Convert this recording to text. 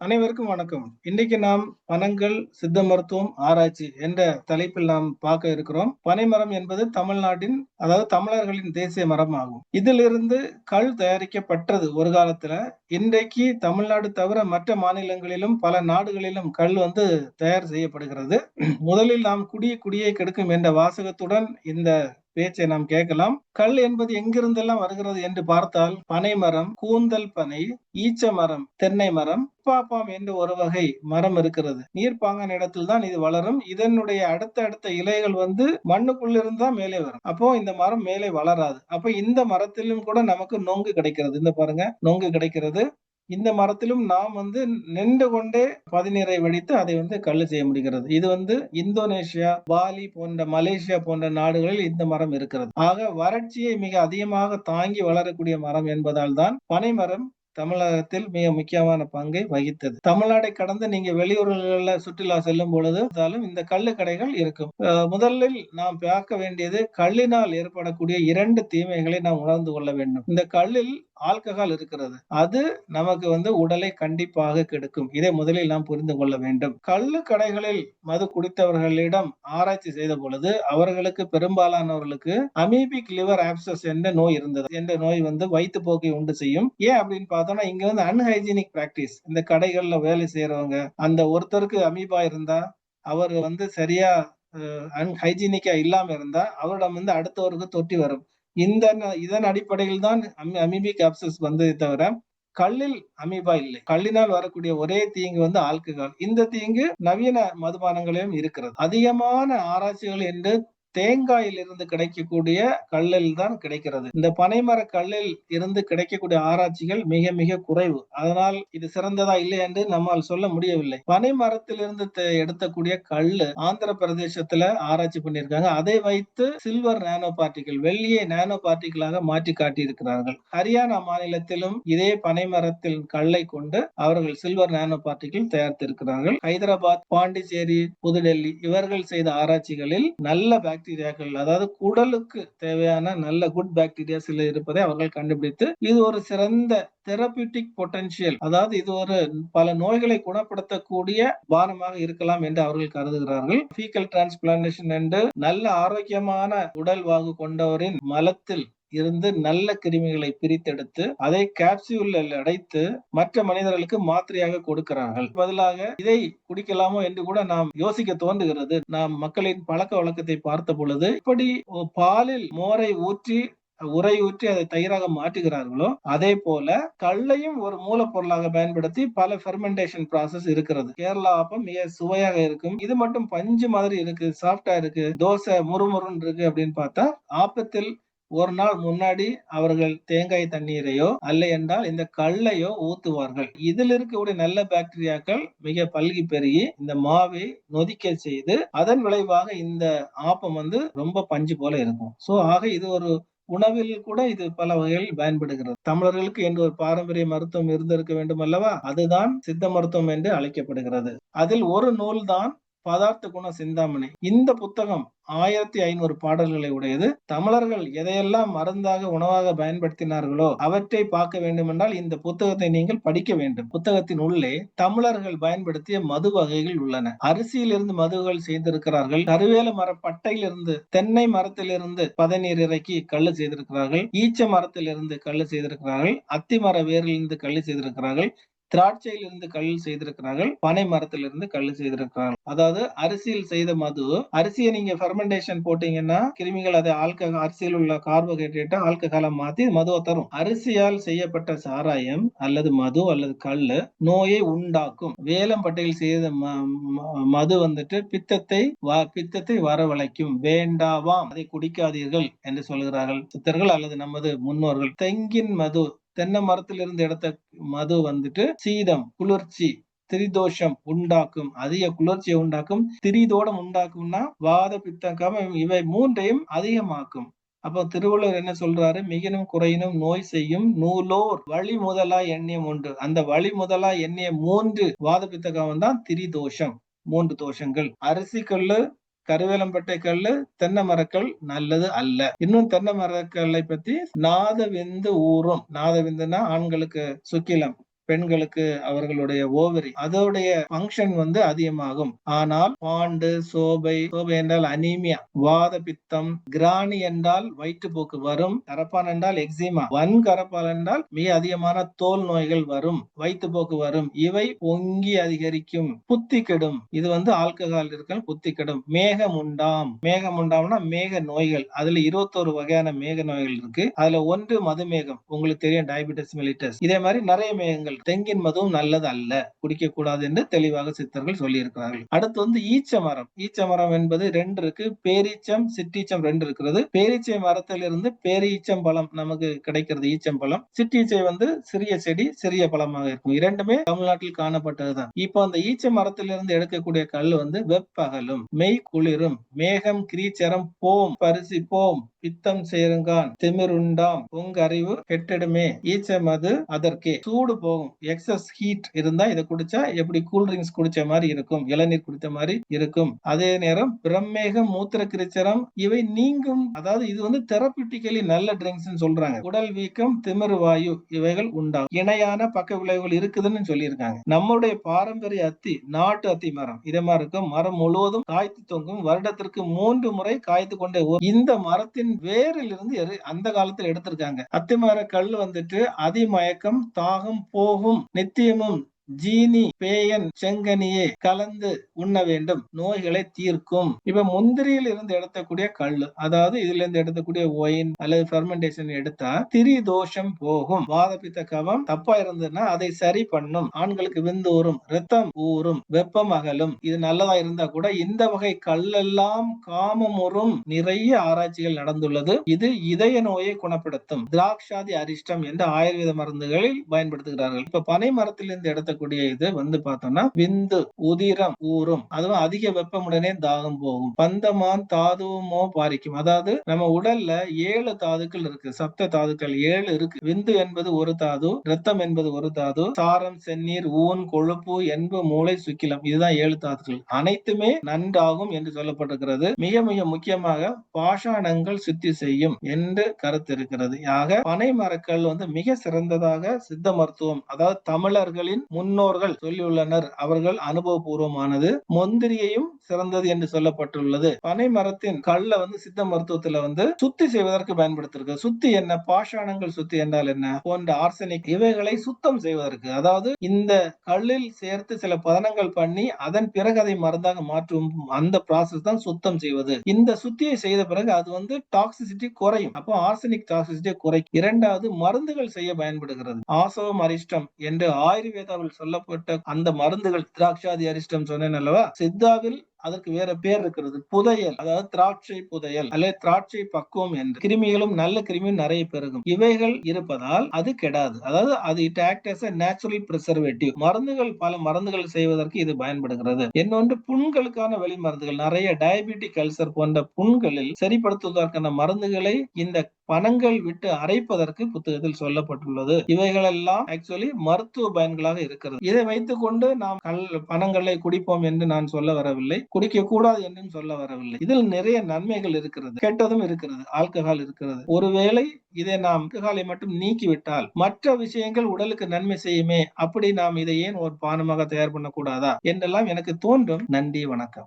அனைவருக்கும் வணக்கம். இன்னைக்கு நாம் பனங்கள் சித்த மருத்துவம் ஆராய்ச்சி என்ற தலைப்பில் நாம் பார்க்க இருக்கிறோம். பனைமரம் என்பது தமிழ்நாட்டின் அதாவது தமிழர்களின் தேசிய மரம் ஆகும் இதிலிருந்து கல் தயாரிக்கப்பட்டது ஒரு காலத்துல இன்றைக்கு தமிழ்நாடு தவிர மற்ற மாநிலங்களிலும் பல நாடுகளிலும் கல் வந்து தயார் செய்யப்படுகிறது. முதலில் நாம் குடிய குடியை கெடுக்கும் என்ற வாசகத்துடன் இந்த பேச்சை நாம் கேட்கலாம். கல் என்பது எங்கிருந்தெல்லாம் வருகிறது என்று பார்த்தால் பனை மரம் கூந்தல் பனை ஈச்ச மரம் தென்னை மரம் பாப்பாம் என்று ஒரு வகை மரம் இருக்கிறது. நீர்ப்பாங்கான இடத்தில் தான் இது வளரும். இதனுடைய அடுத்த அடுத்த இலைகள் வந்து மண்ணுக்குள்ள இருந்தா மேலே வரும். அப்போ இந்த மரம் மேலே வளராது. அப்ப இந்த மரத்திலும் கூட நமக்கு நொங்கு கிடைக்கிறது. இந்த பாருங்க நொங்கு கிடைக்கிறது. இந்த மரத்திலும் நாம் வந்து நின்று கொண்டே பதிநீரை வெடித்து அதை வந்து கல்லு செய்ய முடிகிறது. இது வந்து இந்தோனேஷியா பாலி போன்ற மலேசியா போன்ற நாடுகளில் இந்த மரம் இருக்கிறது. ஆக வறட்சியை மிக அதிகமாக தாங்கி வளரக்கூடிய மரம் என்பதால் தான் பனை மரம் தமிழகத்தில் மிக முக்கியமான பங்கை வகித்தது. தமிழ்நாடை கடந்து நீங்க வெளியூர்களில் சுற்றுலா செல்லும் பொழுது இந்த கல்லு கடைகள் இருக்கும். முதலில் நாம் பார்க்க வேண்டியது கல்லினால் ஏற்படக்கூடிய இரண்டு தீமைகளை நாம் உணர்ந்து கொள்ள வேண்டும். இந்த கல்லில் ஆல்கஹால் இருக்கிறது. அது நமக்கு வந்து உடலை கண்டிப்பாக கெடுக்கும். இதை முதலில் நாம் புரிந்து கொள்ள வேண்டும். கள்ளு கடைகளில் மது குடித்தவர்களிடம் ஆராய்ச்சி செய்த பொழுது அவர்களுக்கு பெரும்பாலானவர்களுக்கு அமீபிக் லிவர் ஆப்சஸ் என்ற நோய் இருந்தது. என்ற நோய் வந்து வயிற்று போக்கை உண்டு செய்யும். ஏன் அப்படின்னு பார்த்தோம்னா இங்க வந்து அன்ஹைஜீனிக் பிராக்டிஸ் இந்த கடைகள்ல வேலை செய்யறவங்க அந்த ஒருத்தருக்கு அமீபா இருந்தா அவர் வந்து சரியா அன்ஹைஜீனிக்கா இல்லாம இருந்தா அவரிடம் வந்து அடுத்தவருக்கு தொட்டி வரும். இந்த இதன் அடிப்படையில் தான் அமீபிக் கேப்சஸ் வந்ததை தவிர கல்லில் அமீபா இல்லை. கல்லினால் வரக்கூடிய ஒரே தீங்கு வந்து ஆல்கஹால் இந்த தீங்கு நவீன மதுபானங்களையும் இருக்கிறது. அதிகமான ஆராய்ச்சிகள் என்று தேங்காயில் இருந்து கிடைக்கக்கூடிய கல்லில் தான் கிடைக்கிறது. இந்த பனைமர கல்லில் இருந்து கிடைக்கக்கூடிய ஆராய்ச்சிகள் மிக மிக குறைவு. அதனால் இது சிறந்ததா இல்லை என்று நம்மால் சொல்ல முடியவில்லை. பனை மரத்திலிருந்து எடுத்தக்கூடிய கல்லு ஆந்திர பிரதேசத்துல ஆராய்ச்சி பண்ணியிருக்காங்க. அதை வைத்து சில்வர் நானோ பார்ட்டிகள் வெள்ளியை நானோ பார்ட்டிகளாக மாற்றி காட்டியிருக்கிறார்கள். ஹரியானா மாநிலத்திலும் இதே பனைமரத்தின் கல்லை கொண்டு அவர்கள் சில்வர் நானோ பார்ட்டிகள் தயாரித்திருக்கிறார்கள். ஹைதராபாத் பாண்டிச்சேரி புதுடெல்லி இவர்கள் செய்த ஆராய்ச்சிகளில் நல்ல பேக்டீரியா பாக்டீரியாக்கள் அதாவது குடலுக்கு தேவையான நல்ல குட் பாக்டீரியா சில இருப்பதை அவர்கள் கண்டுபிடித்து இது ஒரு சிறந்த தெரபியூட்டிக் பொட்டன்சியல் அதாவது இது ஒரு பல நோய்களை குணப்படுத்தக்கூடிய பானமாக இருக்கலாம் என்று அவர்கள் கருதுகிறார்கள். ஃபீக்கல் டிரான்ஸ்பிளான்டேஷன் என்று நல்ல ஆரோக்கியமான உடல் வாகு கொண்டவரின் மலத்தில் இருந்து நல்ல கிருமிகளை பிரித்தெடுத்து அதை கேப்சியூலில் அடைத்து மற்ற மனிதர்களுக்கு மாத்திரையாக கொடுக்கிறார்கள். பதிலாக இதை குடிக்கலாமோ என்று கூட நாம் யோசிக்க தோன்றுகிறது. நாம் மக்களின் பழக்க வழக்கத்தை பார்த்த பொழுது இப்படி பாலில் மோரை ஊற்றி உரை ஊற்றி அதை தயிராக மாற்றுகிறார்களோ அதே போல கல்லையும் ஒரு மூலப்பொருளாக பயன்படுத்தி பல ஃபெர்மெண்டேஷன் ப்ராசஸ் இருக்கிறது. கேரளா அப்பம் மிக சுவையாக இருக்கும். இது மட்டும் பஞ்சு மாதிரி இருக்கு சாஃப்டா இருக்கு தோசை முறுமுறுன்னு இருக்கு அப்படின்னு பார்த்தா ஆப்பத்தில் ஒரு நாள் முன்னாடி அவர்கள் தேங்காய் தண்ணீரையோ அல்ல என்றால் இந்த கல்லையோ ஊத்துவார்கள். இதில் இருக்கக்கூடிய நல்ல பாக்டீரியாக்கள் மிக பல்கி பெருகி இந்த மாவை நொதிக்க செய்து அதன் விளைவாக இந்த ஆப்பம் வந்து ரொம்ப பஞ்சு போல இருக்கும். சோ ஆக இது ஒரு உணவில் கூட இது பல வகைகளில் பயன்படுகிறது. தமிழர்களுக்கு என்று ஒரு பாரம்பரிய மருத்துவம் இருந்திருக்க வேண்டும் அல்லவா அதுதான் சித்த மருத்துவம் என்று அழைக்கப்படுகிறது. அதில் ஒரு நூல் தான் பதார்த்த குண சிந்தாமணி. இந்த புத்தகம் ஆயிரத்தி ஐநூறு பாடல்களை உடையது. தமிழர்கள் எதையெல்லாம் மருந்தாக உணவாக பயன்படுத்தினார்களோ அவற்றை பார்க்க வேண்டுமென்றால் இந்த புத்தகத்தை நீங்கள் படிக்க வேண்டும். புத்தகத்தின் உள்ளே தமிழர்கள் பயன்படுத்திய மது வகைகள் உள்ளன. அரிசியிலிருந்து மதுகள் செய்திருக்கிறார்கள். கருவேல மர பட்டையிலிருந்து தென்னை மரத்திலிருந்து பதநீர் இறக்கி கல்லு செய்திருக்கிறார்கள். ஈச்ச மரத்திலிருந்து கல்லு செய்திருக்கிறார்கள். அத்தி மர வேரிலிருந்து கல்லு செய்திருக்கிறார்கள். திராட்சையிலிருந்து கல் செய்திருக்கிறார்கள் பனை மரத்திலிருந்து கல் செய்திருக்கிறார்கள். அதாவது அரிசியில் செய்த மது அரிசியை நீங்க ஃபெர்மெண்டேஷன் போட்டீங்கன்னா கிருமிகள் அதை ஆல்கஹால் அரிசியில் உள்ள கார்போஹைட்ரேட்டை ஆல்கஹாலை மாத்தி மதுவை தரும். அரிசியால் செய்யப்பட்ட சாராயம் அல்லது மது அல்லது கல் நோயை உண்டாக்கும். வேலம்பட்டையில் செய்த மது வந்துட்டு பித்தத்தை பித்தத்தை வரவழைக்கும். வேண்டாவாம். அதை குடிக்காதீர்கள் என்று சொல்கிறார்கள் சித்தர்கள் அல்லது நமது முன்னோர்கள். தெங்கின் மது தென்னை மரத்திலிருந்து எடுத்த மது வந்துட்டு சீதம் குளிர்ச்சி திரிதோஷம் உண்டாக்கும். அதிக குளிர்ச்சியை உண்டாக்கும். திரிதோடம் உண்டாக்கும்னா வாத பித்தம் இவை மூன்றையும் அதிகமாக்கும். அப்போ திருவள்ளுவர் என்ன சொல்றாரு? மிகனும் குறையினும் நோய் செய்யும் நூலோர். வழி முதலா எண்ணியம் ஒன்று அந்த வழி முதலா எண்ணிய மூன்று வாத பித்தகம் தான் திரிதோஷம். மூன்று தோஷங்கள். அரிசி கல்லு கருவேலம்பட்டை கல்லு தென்னை மரக்கல் நல்லது அல்ல. இன்னும் தென்னை மரக்கல்லை பத்தி நாத விந்து ஊறும். நாதவிந்துனா ஆண்களுக்கு சுக்கிலம். பெண்களுக்கு அவர்களுடைய ஓவரி அதோடைய ஃபங்க்ஷன் வந்து அதிகமாகும். ஆனால் பாண்டு சோபை சோபை என்றால் அனீமியா வாத பித்தம் கிராணி என்றால் வயிற்றுப்போக்கு வரும் கரப்பான் என்றால் எக்ஸிமா வன் கரப்பால் என்றால் மிக அதிகமான தோல் நோய்கள் வரும் வயிற்றுப்போக்கு வரும் இவை பொங்கி அதிகரிக்கும் புத்தி கெடும். இது வந்து ஆல்கஹால் இருக்க புத்தி கெடும். மேகம் உண்டாம். மேகம் உண்டாம்னா மேக நோய்கள். அதுல இருபத்தோரு வகையான மேக நோய்கள் இருக்கு. அதுல ஒன்று மதுமேகம். உங்களுக்கு தெரியும் டயபிட்டிஸ் மெலிட்டஸ் இதே மாதிரி நிறைய மேகங்கள் தெங்கின் மதுவும் நல்லது அல்ல குடிக்கக்கூடாது என்று தெளிவாக சித்தர்கள் சொல்லி இருக்கிறார்கள் அடுத்து வந்து ஈச்ச மரம் ஈச்ச மரம் என்பது ரெண்டு இருக்கு. பேரீச்சம் சிற்றீச்சம் ரெண்டு இருக்கிறது. பேரீச்சை மரத்திலிருந்து பேரீச்சம் பழம் நமக்கு கிடைக்கிறது ஈச்சம் பழம். சிட்டீச்சை வந்து சிறிய செடி சிறிய பழமாக இருக்கும். இரண்டுமே தமிழ்நாட்டில் காணப்பட்டதுதான். இப்போ அந்த ஈச்ச மரத்திலிருந்து எடுக்கக்கூடிய கல் வந்து வெப்பகலும் மெய் குளிரும் மேகம் கிரீச்சரம் போம் பரிசி போம் பித்தம் சேருங்கான் திமிருண்டாம் பொங்கறிவு கெட்டிடுமே. ஈச்ச மது அதற்கே. சூடு போகும். எக்ஸஸ் ஹீட் இருந்தா இதை குடிச்சா எப்படி கூல் ட்ரிங்க்ஸ் குடிச்ச மாதிரி இருக்கும்? இளநீர் குடித்த மாதிரி இருக்கும். அதே நேரம் பிரம்மேகம் மூத்திர கிரிச்சரம் இவை நீங்கும். அதாவது இது வந்து தெரப்பிட்டிக்கலி நல்ல ட்ரிங்க்ஸ் சொல்றாங்க. உடல் வீக்கம் திமிரு வாயு இவைகள் உண்டாகும். இணையான பக்க விளைவுகள் இருக்குதுன்னு சொல்லியிருக்காங்க. நம்முடைய பாரம்பரிய அத்தி நாட்டு அத்தி மரம். இதே மாதிரி இருக்கும். மரம் முழுவதும் காய்த்து தொங்கும். வருடத்திற்கு மூன்று முறை காய்த்து கொண்டே இந்த மரத்தின் வேரில் இருந்து எரு- அந்த காலத்துல எடுத்திருக்காங்க. அத்திமர கல் வந்துட்டு அதிமயக்கம் தாகம் போகும் நித்தியமும் ஜீனி பேயன் செங்கனியே கலந்து உண்ண வேண்டும். நோய்களை தீர்க்கும். இப்ப முந்திரியில் இருந்து எடுத்தக்கூடிய கல் அதாவது இதுல இருந்து எடுத்தக்கூடிய ஒயின் அல்லது ஃபெர்மெண்டேஷன் எடுத்தா திரி தோஷம் போகும். வாதப்பித்த கவம் தப்பா இருந்ததுன்னா அதை சரி பண்ணும். ஆண்களுக்கு விந்துறும் ரத்தம் ஊறும் வெப்பம் அகலும். இது நல்லதா இருந்தா கூட இந்த வகை கல்லெல்லாம் காமமுறும் நிறைய ஆராய்ச்சிகள் நடந்துள்ளது. இது இதய நோயை குணப்படுத்தும். திராட்சாதி அரிஷ்டம் என்ற ஆயுர்வேத மருந்துகளில் பயன்படுத்துகிறார்கள். இப்ப பனை மரத்திலிருந்து எடுக்கக்கூடிய இது வந்து பார்த்தோம்னா விந்து உதிரம் ஊறும். அதுவும் அதிக வெப்பமுடனே தாகம் போகும். பந்தமான் தாதுவமோ பாரிக்கும். அதாவது நம்ம உடல்ல ஏழு தாதுக்கள் இருக்கு. சப்த தாதுக்கள் ஏழு இருக்கு. விந்து என்பது ஒரு தாது ரத்தம் என்பது ஒரு தாது சாரம் செந்நீர் ஊன் கொழுப்பு என்பு மூளை சுக்கிலம். இதுதான் ஏழு தாதுக்கள். அனைத்துமே நன்றாகும் என்று சொல்லப்பட்டிருக்கிறது. மிக மிக முக்கியமாக பாஷாணங்கள் சுத்தி செய்யும் என்று கருத்து இருக்கிறது ஆக பனை மரக்கள் வந்து மிக சிறந்ததாக சித்த மருத்துவம் அதாவது தமிழர்களின் முன் முன்னோர்கள் சொல்லியுள்ளனர். அவர்கள் அனுபவபூர்வமானது முந்திரியையும் சிறந்தது என்று சொல்லப்பட்டுள்ளது. பனை மரத்தின் கல்ல வந்து சித்த மருத்துவத்துல வந்து சுத்தி செய்வதற்கு பயன்படுத்திருக்கு சுத்தி என்ன? பாஷாணங்கள் சுத்தி என்றால் என்ன? போன்ற ஆர்சனிக் இவைகளை சுத்தம் செய்வதற்கு. அதாவது இந்த கல்லில் சேர்த்து சில பதனங்கள் பண்ணி அதன் பிறகு அதை மருந்தாக மாற்றும் அந்த ப்ராசஸ் தான் சுத்தம் செய்வது. இந்த சுத்தியை செய்த பிறகு அது வந்து டாக்ஸிசிட்டி குறையும். அப்போ ஆர்சனிக் டாக்ஸிசிட்டி குறைக்கும். இரண்டாவது மருந்துகள் செய்ய பயன்படுகிறது. ஆசவம் அரிஷ்டம் என்று ஆயுர்வேதாவில் சொல்லப்பட்ட அந்த மருந்துகள் திராட்சாதி அரிஷ்டம் சொன்னேன் அல்லவா? சித்தாவில் அதற்கு வேற பேர் இருக்கிறது புதையல். அதாவது திராட்சை புதையல் அல்லது திராட்சை பக்குவம் என்று. கிருமிகளும் நல்ல கிருமியும் நிறைய பெருகும். இவைகள் இருப்பதால் அது கெடாது. அதாவது அது it act as natural preservative மருந்துகள் பல மருந்துகள் செய்வதற்கு இது பயன்படுகிறது. இன்னொன்று புண்களுக்கான வெளி மருந்துகள் நிறைய டயபெட்டிக் அல்சர் போன்ற புண்களில் சரிப்படுத்துவதற்கான மருந்துகளை இந்த பணங்கள் விட்டு அரைப்பதற்கு புத்தகத்தில் சொல்லப்பட்டுள்ளது. இவைகளெல்லாம் ஆக்சுவலி மருத்துவ பயன்களாக இருக்கிறது. இதை வைத்துக் கொண்டு நாம் கல் பணங்களை குடிப்போம் என்று நான் சொல்ல வரவில்லை. குடிக்க கூடாது என்றும் சொல்ல வரவில்லை. இதில் நிறைய நன்மைகள் இருக்கிறது. கெட்டதும் இருக்கிறது. ஆல்கஹால் இருக்கிறது. ஒருவேளை இதை நாம் ஆல்கஹாலை மட்டும் நீக்கிவிட்டால் மற்ற விஷயங்கள் உடலுக்கு நன்மை செய்யுமே? அப்படி நாம் இதை ஏன் ஒரு பானமாக தயார் பண்ணக்கூடாதா? என்றெல்லாம் எனக்கு தோன்றும். நன்றி வணக்கம்.